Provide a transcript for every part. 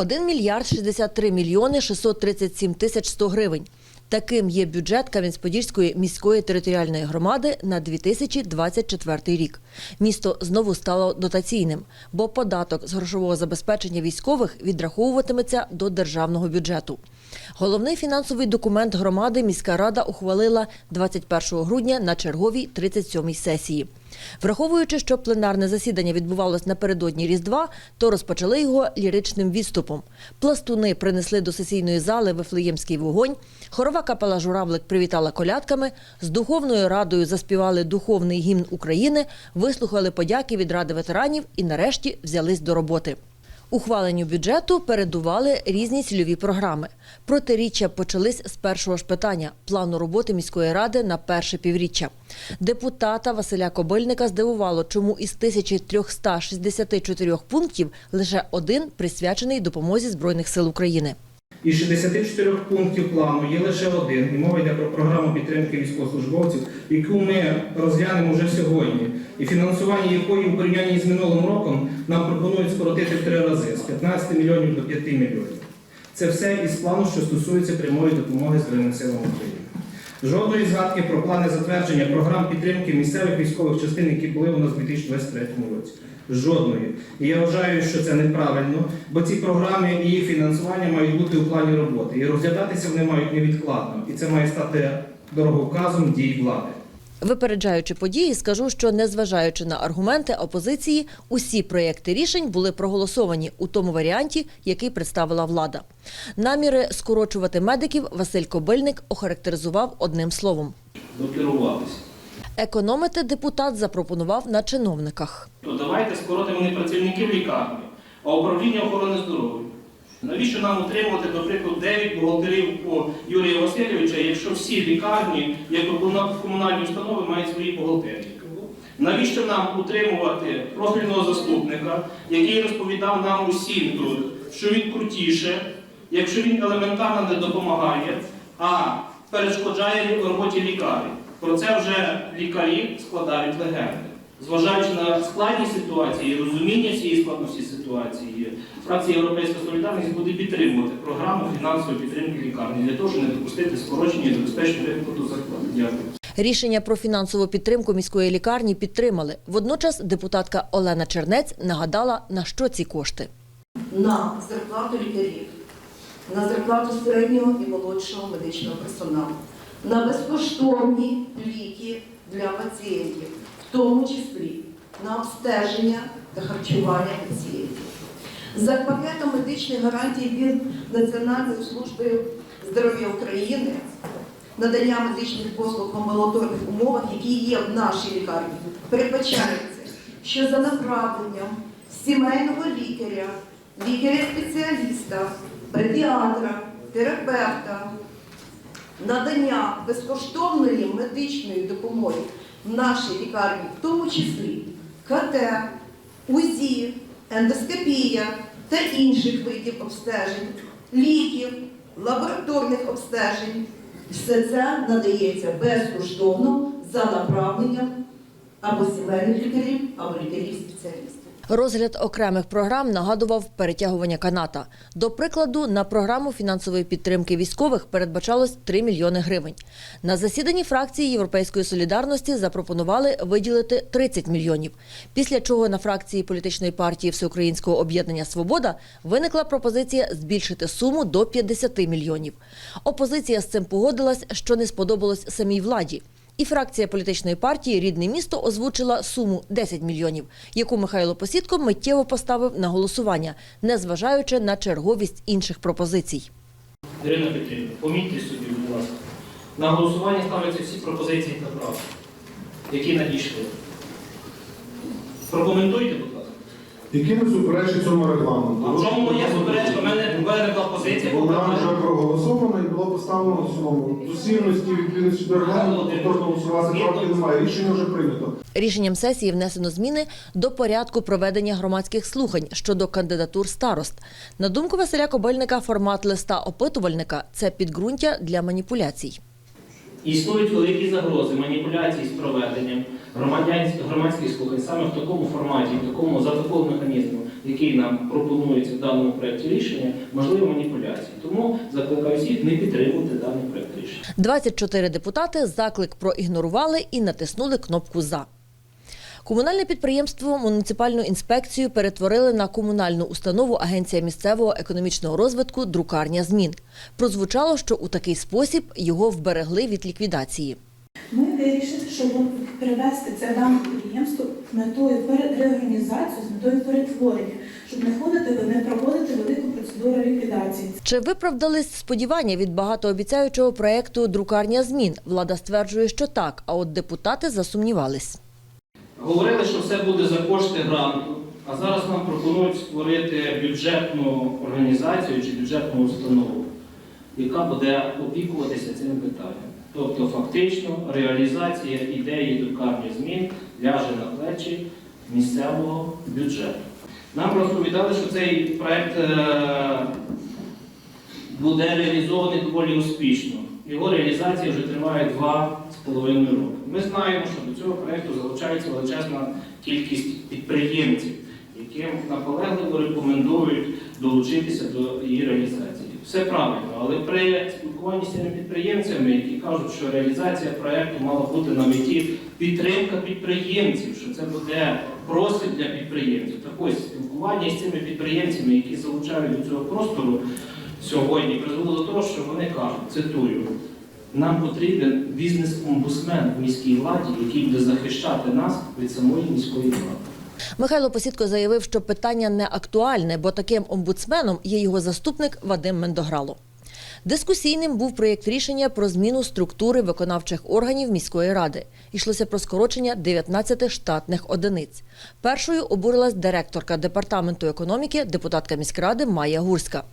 1 мільярд 63 мільйони 637 тисяч 100 гривень. Таким є бюджет Кам'янець-Подільської міської територіальної громади на 2024 рік. Місто знову стало дотаційним, бо податок з грошового забезпечення військових відраховуватиметься до державного бюджету. Головний фінансовий документ громади міська рада ухвалила 21 грудня на черговій 37-й сесії. Враховуючи, що пленарне засідання відбувалось напередодні Різдва, то розпочали його ліричним відступом. Пластуни принесли до сесійної зали вифлеємський вогонь, хорова капела Журавлик привітала колядками, з духовною радою заспівали духовний гімн України, вислухали подяки від Ради ветеранів і нарешті взялись до роботи. Ухваленню бюджету передували різні цільові програми. Протиріччя почались з першого ж питання плану роботи міської ради на перше півріччя. Депутата Василя Кобильника здивувало, чому із 1364 пунктів лише один присвячений допомозі Збройних сил України. Із 64 пунктів плану є лише один, і мова йде про програму підтримки військовослужбовців, яку ми розглянемо вже сьогодні, і фінансування якої у порівнянні з минулим роком нам пропонують скоротити в три рази з 15 мільйонів до 5 мільйонів. Це все із плану, що стосується прямої допомоги Збройним силам України. Жодної згадки про плани затвердження програм підтримки місцевих військових частин, які були у нас у 2023 році. Жодної. І я вважаю, що це неправильно, бо ці програми і їх фінансування мають бути у плані роботи. І розглядатися вони мають невідкладно. І це має стати дороговказом дій влади. Випереджаючи події, скажу, що незважаючи на аргументи опозиції, усі проєкти рішень були проголосовані у тому варіанті, який представила влада. Наміри скорочувати медиків Василь Кобильник охарактеризував одним словом. докеруватися. Економити депутат запропонував на чиновниках. То давайте скоротимо не працівників лікарні, а управління охорони здоров'я. Навіщо нам утримувати, до прикладу, 9 бухгалтерів по Юрія Васильовича, якщо всі лікарні, як комунальні установи, мають свої бухгалтерії? Навіщо нам утримувати профільного заступника, який розповідав нам усім тут, що він крутіше, якщо він елементарно не допомагає, а перешкоджає роботі лікарів? Про це вже лікарі складають легенди. Зважаючи на складність ситуації і розуміння цієї складності ситуації, фракція Європейська Солідарність буде підтримувати програму фінансової підтримки лікарні для того, щоб не допустити скорочення і забезпечення виплату зарплати. Дякую. Рішення про фінансову підтримку міської лікарні підтримали. Водночас депутатка Олена Чернець нагадала, на що ці кошти. на зарплату лікарів, на зарплату середнього і молодшого медичного персоналу, на безкоштовні ліки для пацієнтів, в тому числі на обстеження та харчування пацієнтів. За пакетом медичних гарантій від Національної служби здоров'я України надання медичних послуг в амбулаторних умовах, які є в нашій лікарні, передбачається, що за направленням сімейного лікаря, лікаря-спеціаліста, педіатра, терапевта, надання безкоштовної медичної допомоги в нашій лікарні, в тому числі КТ, УЗІ, ендоскопія та інших видів обстежень, ліків, лабораторних обстежень. Все це надається безкоштовно за направленням або сімейних лікарів, або лікарів-спеціалістів. Розгляд окремих програм нагадував перетягування каната. До прикладу, на програму фінансової підтримки військових передбачалось 3 мільйони гривень. На засіданні фракції Європейської солідарності запропонували виділити 30 мільйонів. Після чого на фракції політичної партії Всеукраїнського об'єднання Свобода виникла пропозиція збільшити суму до 50 мільйонів. Опозиція з цим погодилась, що не сподобалось самій владі. І фракція політичної партії Рідне місто озвучила суму 10 мільйонів, яку Михайло Посідко миттєво поставив на голосування, незважаючи на черговість інших пропозицій. Ірина Петрівна, помітьте собі, будь ласка. На голосування ставляться всі пропозиції та правки, які надійшли. Прокоментуйте, не суперечать цьому регламенту? А в чому моя суперечка? У мене виникла позиція. Вона вже проголосована і була поставлена в цілому. Відповідності до регламенту повторно голосувати правки немає. Рішення вже прийнято. Рішенням сесії внесено зміни до порядку проведення громадських слухань щодо кандидатур старост. На думку Василя Кобильника, формат листа опитувальника це підґрунтя для маніпуляцій. Існують великі загрози маніпуляцій з проведенням громадських слухань саме в такому форматі, в такому за такого механізму, який нам пропонується в даному проєкті рішення, можливі маніпуляції. Тому закликаю всіх не підтримувати даний проєкт рішення. 24 депутати заклик проігнорували і натиснули кнопку За. Комунальне підприємство муніципальну інспекцію перетворили на комунальну установу Агенція місцевого економічного розвитку Друкарня змін. Прозвучало, що у такий спосіб його вберегли від ліквідації. Ми вирішили, щоб перевести це дане підприємство з метою реорганізації, з метою перетворення, щоб не ходити, не проводити велику процедуру ліквідації. Чи виправдались сподівання від багатообіцяючого проекту Друкарня змін? Влада стверджує, що так, а от депутати засумнівались. Говорили, що все буде за кошти гранту, а зараз нам пропонують створити бюджетну організацію чи бюджетну установу, яка буде опікуватися цим питанням. Тобто, фактично, реалізація ідеї друкарні змін ляже на плечі місцевого бюджету. Нам розповідали, що цей проект е, буде реалізований доволі успішно. Його реалізація вже триває два з половиною роки. Ми знаємо, що до цього проекту залучається величезна кількість підприємців, яким наполегливо рекомендують долучитися до її реалізації. Все правильно, але при спілкуванні з цими підприємцями, які кажуть, що реалізація проекту мала бути на меті підтримка підприємців, що це буде просвіт для підприємців. Так ось спілкування з цими підприємцями, які залучають до цього простору сьогодні, призвело до того, що вони кажуть, цитую. Нам потрібен бізнес-омбусмен в міській владі, який буде захищати нас від самої міської влади. Михайло Посідко заявив, що питання не актуальне, бо таким омбудсменом є його заступник Вадим Мендограло. Дискусійним був проєкт рішення про зміну структури виконавчих органів міської ради. Йшлося про скорочення 19 штатних одиниць. Першою обурилась директорка департаменту економіки, депутатка міськради Майя Гурська.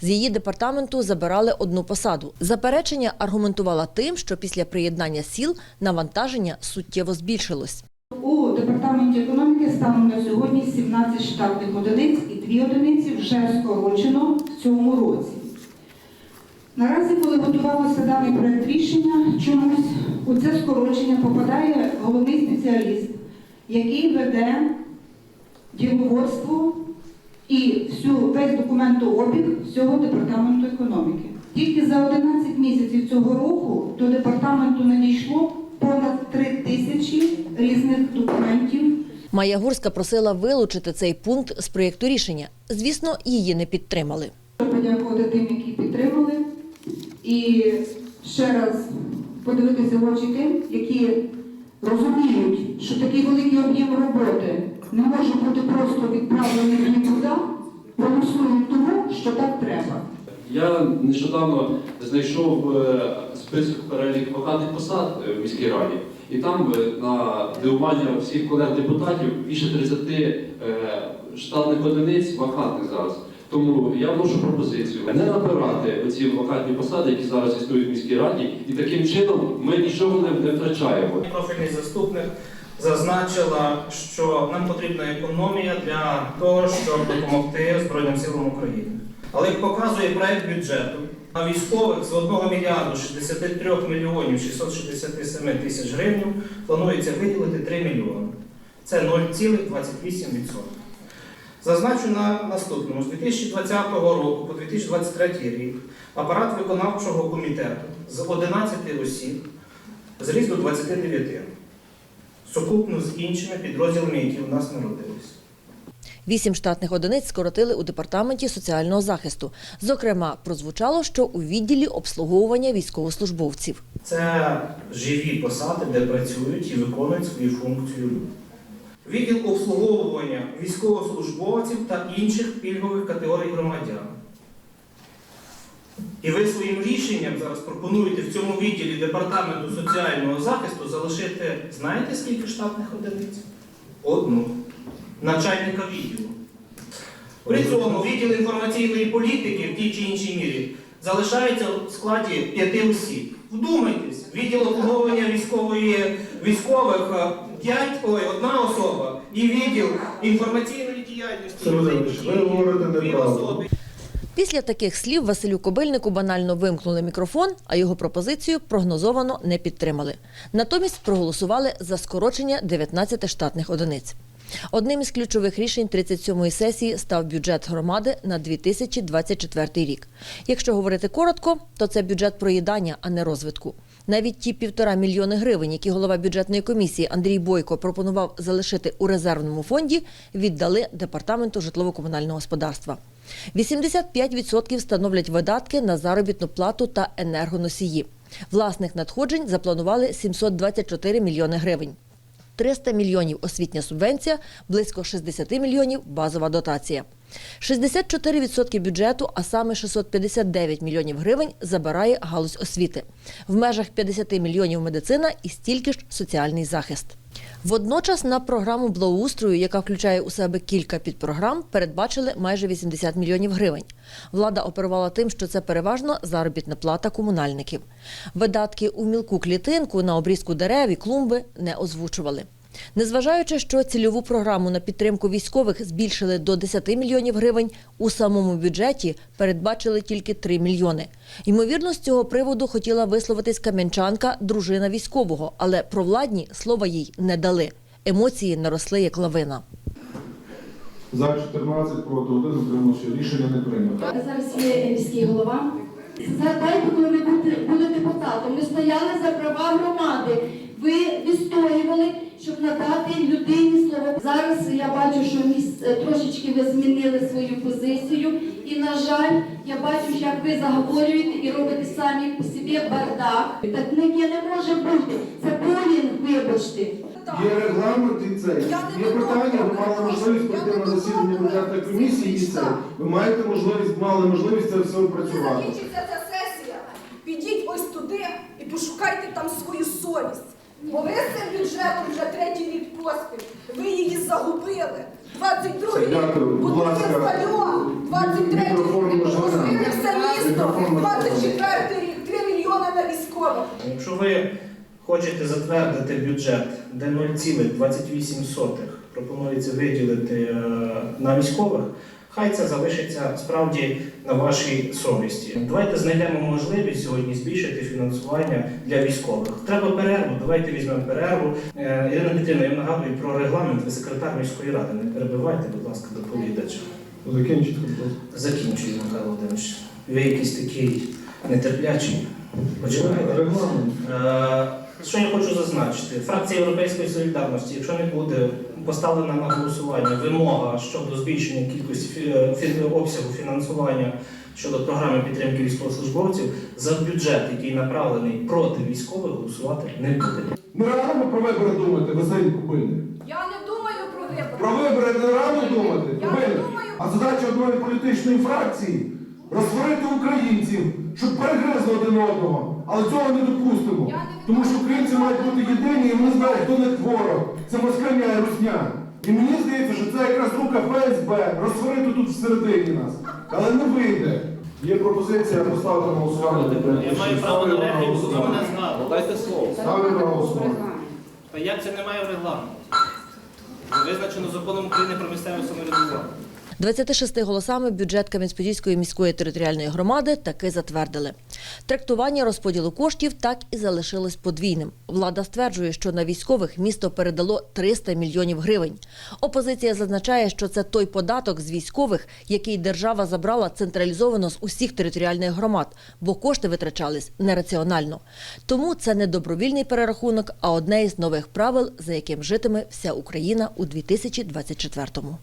З її департаменту забирали одну посаду. Заперечення аргументувала тим, що після приєднання сіл навантаження суттєво збільшилось. У департаменті економіки станом на сьогодні 17 штатних одиниць і 2 одиниці вже скорочено в цьому році. Наразі, коли готувалося даний проект рішення, чомусь у це скорочення попадає головний спеціаліст, який веде діловодство і всю, весь документообіг всього департаменту економіки. Тільки за 11 місяців цього року до департаменту надійшло понад 3 тисячі різних документів Майя Гурська просила вилучити цей пункт з проєкту рішення. Звісно, її не підтримали. подякувати тим, які підтримали, і ще раз подивитися в очі тим, які розуміють, що такий великий об'єм роботи не може бути просто відправлений нікуди, голосують тому, що так треба. Я нещодавно знайшов е, список перелік вакантних посад е, в міській раді, і там е, на дивування всіх колег депутатів більше 30 е, штатних одиниць вакантних зараз. Тому я вношу пропозицію не набирати оці вакантні посади, які зараз існують в міській раді, і таким чином ми нічого не втрачаємо. Профільний заступник зазначила, що нам потрібна економія для того, щоб допомогти Збройним силам України. Але як показує проект бюджету, на військових з 1 мільярду 63 мільйонів 667 тисяч гривень планується виділити 3 мільйони. Це 0,28%. Зазначу на наступному. З 2020 року по 2023 рік апарат виконавчого комітету з 11 осіб зріс до 29. Сукупно з іншими підрозділами, які у нас народились. Вісім штатних одиниць скоротили у департаменті соціального захисту. Зокрема, прозвучало, що у відділі обслуговування військовослужбовців. Це живі посади, де працюють і виконують свою функцію люди відділ обслуговування військовослужбовців та інших пільгових категорій громадян. І ви своїм рішенням зараз пропонуєте в цьому відділі Департаменту соціального захисту залишити, знаєте, скільки штатних одиниць? Одну. Начальника відділу. При цьому відділ інформаційної політики в тій чи іншій мірі залишається в складі п'яти осіб. Вдумайтесь, відділ обслуговування військових е, 5 і відділ інформаційної діяльності. Ви говорите неправду. Після таких слів Василю Кобильнику банально вимкнули мікрофон, а його пропозицію прогнозовано не підтримали. Натомість проголосували за скорочення 19 штатних одиниць. Одним із ключових рішень 37-ї сесії став бюджет громади на 2024 рік. Якщо говорити коротко, то це бюджет проїдання, а не розвитку. Навіть ті півтора мільйони гривень, які голова бюджетної комісії Андрій Бойко пропонував залишити у резервному фонді, віддали департаменту житлово-комунального господарства. 85% становлять видатки на заробітну плату та енергоносії. Власних надходжень запланували 724 мільйони гривень. 300 мільйонів освітня субвенція, близько 60 мільйонів базова дотація. 64% бюджету, а саме 659 мільйонів гривень, забирає галузь освіти. В межах 50 мільйонів медицина і стільки ж соціальний захист. Водночас на програму благоустрою, яка включає у себе кілька підпрограм, передбачили майже 80 мільйонів гривень. Влада оперувала тим, що це переважно заробітна плата комунальників. Видатки у мілку клітинку на обрізку дерев і клумби не озвучували. Незважаючи, що цільову програму на підтримку військових збільшили до 10 мільйонів гривень, у самому бюджеті передбачили тільки 3 мільйони. Ймовірно, з цього приводу хотіла висловитись кам'янчанка, дружина військового, але провладні слова їй не дали. Емоції наросли як лавина. За 14 проти 1 утримався. Рішення не прийнято. Зараз є міський голова. Згадайте, коли ви були депутатом, ми стояли за права громади. Ви відстоювали, щоб надати людині слово. Зараз я бачу, що міс- е, трошечки ви змінили свою позицію. І, на жаль, я бачу, як ви заговорюєте і робите самі по собі бардак. Так не, не може бути. Це булінг, вибачте. Є регламент і це. Є питання, ви мали можливість прийти на засідання бюджетної комісії і це. Ви маєте можливість, мали можливість це все опрацювати. Закінчиться ця сесія. Підіть ось туди і пошукайте там свою совість. Бо ви з цим бюджетом вже третій рік поспіль. Ви її загубили. 22 Це рік дякую. Будь будете ласка, стадіон. 23 мікрофон рік можна? розбили все місто. Мікрофон можна? 24 рік 3 мільйони на військових. Якщо ви хочете затвердити бюджет, де 0,28 пропонується виділити е, на військових, хай це залишиться справді на вашій совісті. Давайте знайдемо можливість сьогодні збільшити фінансування для військових. Треба перерву, давайте візьмемо перерву. Е, Ірина Петрівна, я нагадую про регламент, ви секретар міської ради. Не перебивайте, будь ласка, доповідача. Закінчити, будь ласка. Закінчую, Михайло Володимирович. Ви якийсь такий нетерплячий. Починаєте? Регламент. Е, Що я хочу зазначити? Фракція Європейської солідарності, якщо не буде поставлена на голосування вимога щодо збільшення кількості фі- фі- обсягу фінансування щодо програми підтримки військовослужбовців, за бюджет, який направлений проти військових, голосувати не буде. Нереально про вибори думати, Василь Кубильник. Я не думаю про вибори. Про вибори нереально думати, Я не думаю. А задача одної політичної фракції розсварити українців, щоб перегризли один одного. Але цього не допустимо. Тому що українці мають бути єдині і вони знають, хто не ворог. Це москаля і русня. І мені здається, що це якраз рука ФСБ розсварити тут всередині нас. Але не вийде. Є пропозиція поставити на голосування. Я маю право на репліку, мене згадували. Дайте слово. Ставлю на голосування. Та як це немає в регламенті? Визначено законом України про місцеве самоврядування. 26 голосами бюджет Кам'янець-Подільської міської територіальної громади таки затвердили. Трактування розподілу коштів так і залишилось подвійним. Влада стверджує, що на військових місто передало 300 мільйонів гривень. Опозиція зазначає, що це той податок з військових, який держава забрала централізовано з усіх територіальних громад, бо кошти витрачались нераціонально. Тому це не добровільний перерахунок, а одне із нових правил, за яким житиме вся Україна у 2024-му.